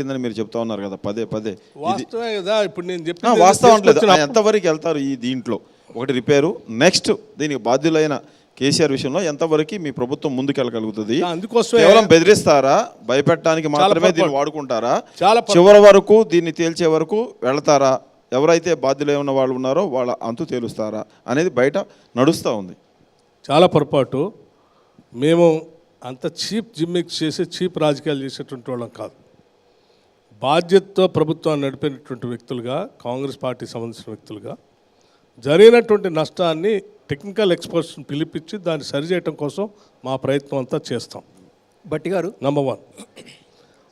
పట్టిందని మీరు చెప్తా ఉన్నారు కదా పదే పదే. కదా ఇప్పుడు నేను చెప్పిన వాస్తవం లేదు ఎంతవరకు వెళ్తారు ఈ దీంట్లో? ఒకటి రిపేరు. నెక్స్ట్ దీనికి బాధ్యులైన కేసీఆర్ విషయంలో ఎంతవరకు మీ ప్రభుత్వం ముందుకెళ్ళగలుగుతుంది? కేవలం బెదిరిస్తారా? భయపెట్టడానికి మాత్రమే దీన్ని వాడుకుంటారా? చాలా చివరి వరకు దీన్ని తేల్చే వరకు వెళతారా? ఎవరైతే బాధ్యులై ఉన్న వాళ్ళు ఉన్నారో వాళ్ళ అంతు తేలుస్తారా? అనేది బయట నడుస్తూ ఉంది. చాలా పొరపాటు. మేము అంత చీప్ జిమ్మిక్స్ చేసి చీప్ రాజకీయాలు చేసేటువంటి వాళ్ళం కాదు. బాధ్యతతో ప్రభుత్వాన్ని నడిపినటువంటి వ్యక్తులుగా కాంగ్రెస్ పార్టీకి సంబంధించిన వ్యక్తులుగా జరిగినటువంటి నష్టాన్ని టెక్నికల్ ఎక్స్పర్ట్స్ని పిలిపించి దాన్ని సరిచేయటం కోసం మా ప్రయత్నం అంతా చేస్తాం. బట్టి గారు. నంబర్ వన్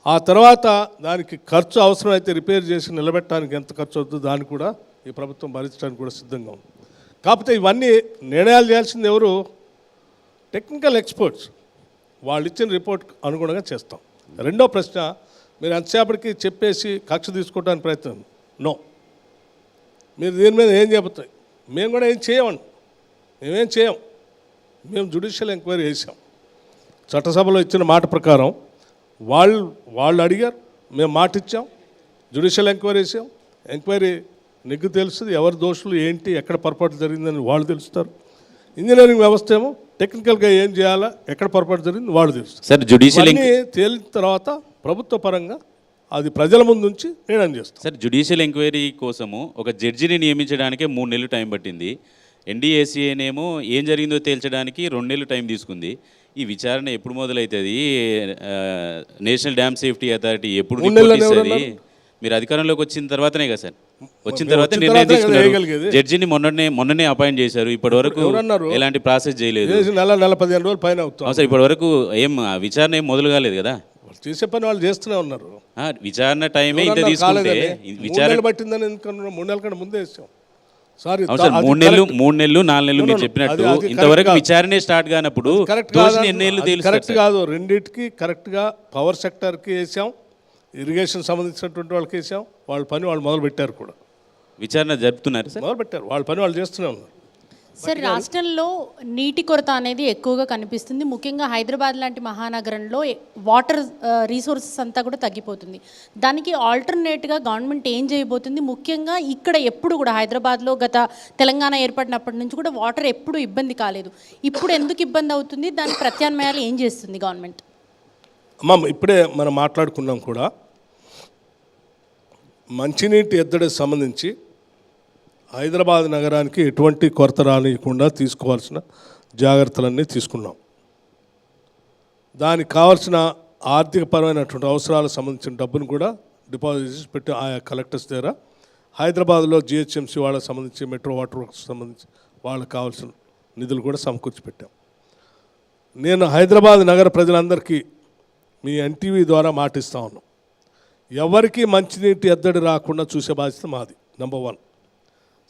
ఆ తర్వాత దానికి ఖర్చు అవసరమైతే రిపేర్ చేసి నిలబెట్టడానికి ఎంత ఖర్చు అవుతుందో దాన్ని కూడా ఈ ప్రభుత్వం భరించడానికి కూడా సిద్ధంగా ఉంది. కాకపోతే ఇవన్నీ నిర్ణయాలు చేయాల్సింది ఎవరు? టెక్నికల్ ఎక్స్పర్ట్స్ వాళ్ళు ఇచ్చిన రిపోర్ట్ అనుగుణంగా చేస్తాం. రెండో ప్రశ్న మీరు ఎంతసేపటికి చెప్పేసి కక్ష తీసుకోవడానికి ప్రయత్నం. నో. మీరు దీని మీద ఏం చెబుతాయి మేము కూడా ఏం చేయమండి మేమేం చేయం? మేము జుడిషియల్ ఎంక్వైరీ చేసాం చట్టసభలో ఇచ్చిన మాట ప్రకారం వాళ్ళు వాళ్ళు అడిగారు మేము మాట ఇచ్చాం జుడిషియల్ ఎంక్వైరీ చేసాం ఎంక్వైరీ నిగ్గు తెలుస్తుంది ఎవరి దోషులు ఏంటి ఎక్కడ పొరపాటు జరిగిందని వాళ్ళు తెలుస్తారు. ఇంజనీరింగ్ వ్యవస్థ ఏమో టెక్నికల్గా ఏం చేయాలా ఎక్కడ పొరపాటు జరిగింది వాళ్ళు తెలుస్తారు. సార్ జుడిషియల్ తేలిన తర్వాత ప్రభుత్వ పరంగా అది ప్రజల ముందు ఉంచి నిర్ణయం చేస్తాం. సార్ జుడిషియల్ ఎంక్వైరీ కోసము ఒక జడ్జిని నియమించడానికే మూడు నెలలు టైం పట్టింది. ఎన్డీఏసీఏనేమో ఏం జరిగిందో తేల్చడానికి రెండు నెలలు టైం తీసుకుంది. ఈ విచారణ ఎప్పుడు మొదలవుతుంది నేషనల్ డ్యామ్ సేఫ్టీ అథారిటీ ఎప్పుడు ఇస్తుంది? మీరు అధికారంలోకి వచ్చిన తర్వాతనే కదా సార్. వచ్చిన తర్వాత నిర్ణయం తీసుకున్నారు. జడ్జిని మొన్ననే మొన్ననే అపాయింట్ చేశారు. ఇప్పటి వరకు? ఎలాంటి ప్రాసెస్ చేయలేదు. నెల నెల పదిహేను రోజులు పైన సార్ ఇప్పటి వరకు ఏం విచారణ ఏం మొదలు కాలేదు కదా? వాళ్ళు చేసే పని వాళ్ళు చేస్తూనే ఉన్నారు. ఆ, విచారణ టైమే ఇంత తీసుకుంటే విచారణ పట్టిందని ఎందుకన్నా మూడు నెలల కంటే ముందే వేసాం. సారీ మూడు నెలలు మూడు నెలలు నాలుగు నెలలు మీరు చెప్పినట్టు ఇంతవరకు. విచారణే స్టార్ట్ కానప్పుడు కరెక్ట్? కాదు. రెండింటికి కరెక్ట్గా పవర్ సెక్టర్కి వేసాం. ఇరిగేషన్ సంబంధించినటువంటి వాళ్ళకి వేసాం. వాళ్ళ పని వాళ్ళు మొదలు పెట్టారు కూడా. విచారణ జరుపుతున్నారు మొదలు పెట్టారు వాళ్ళ పని వాళ్ళు చేస్తూనే ఉన్నారు. సార్ రాష్ట్రంలో నీటి కొరత అనేది ఎక్కువగా కనిపిస్తుంది. ముఖ్యంగా హైదరాబాద్ లాంటి మహానగరంలో వాటర్ రీసోర్సెస్ అంతా కూడా తగ్గిపోతుంది. దానికి ఆల్టర్నేట్గా గవర్నమెంట్ ఏం చేయబోతుంది? ముఖ్యంగా ఇక్కడ ఎప్పుడు కూడా హైదరాబాద్లో గత తెలంగాణ ఏర్పడినప్పటి నుంచి కూడా వాటర్ ఎప్పుడు ఇబ్బంది కాలేదు. ఇప్పుడు ఎందుకు ఇబ్బంది అవుతుంది? దాని ప్రత్యామ్నాయాలు ఏం చేస్తుంది గవర్నమెంట్? అమ్మ ఇప్పుడే మనం మాట్లాడుకున్నాం కూడా. మంచినీటి ఎద్దడికి సంబంధించి హైదరాబాద్ నగరానికి ఎటువంటి కొరత రానియకుండా తీసుకోవాల్సిన జాగ్రత్తలన్నీ తీసుకున్నాం. దానికి కావాల్సిన ఆర్థికపరమైనటువంటి అవసరాలకు సంబంధించిన డబ్బును కూడా డిపాజిట్ చేసి పెట్టి ఆయా కలెక్టర్స్ దగ్గర హైదరాబాద్లో జిహెచ్ఎంసీ వాళ్ళకి సంబంధించి మెట్రో వాటర్ వర్క్స్ సంబంధించి వాళ్ళకి కావాల్సిన నిధులు కూడా సమకూర్చి పెట్టాం. నేను హైదరాబాద్ నగర ప్రజలందరికీ మీ ఎన్టీవీ ద్వారా మాటిస్తా ఉన్నాం. ఎవరికీ మంచినీటి ఎద్దడి రాకుండా చూసే బాధ్యత మాది నెంబర్ వన్.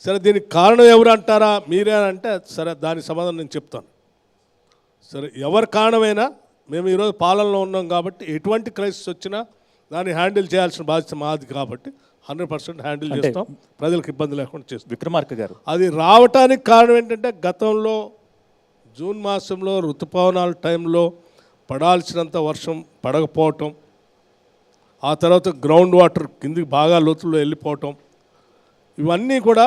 సరే దీనికి కారణం ఎవరు అంటారా? మీరే అంటే సరే దాని సమాధానం నేను చెప్తాను. సరే ఎవరి కారణమైనా మేము ఈరోజు పాలనలో ఉన్నాం కాబట్టి ఎటువంటి క్రైసిస్ వచ్చినా దాన్ని హ్యాండిల్ చేయాల్సిన బాధ్యత మాది కాబట్టి హండ్రెడ్ పర్సెంట్ హ్యాండిల్ చేస్తాం. ప్రజలకు ఇబ్బంది లేకుండా చేస్తాం. విక్రమార్క గారు. అది రావటానికి కారణం ఏంటంటే గతంలో జూన్ మాసంలో ఋతుపవనాల టైంలో పడాల్సినంత వర్షం పడకపోవటం ఆ తర్వాత గ్రౌండ్ వాటర్ కిందికి బాగా లోతుల్లో వెళ్ళిపోవటం ఇవన్నీ కూడా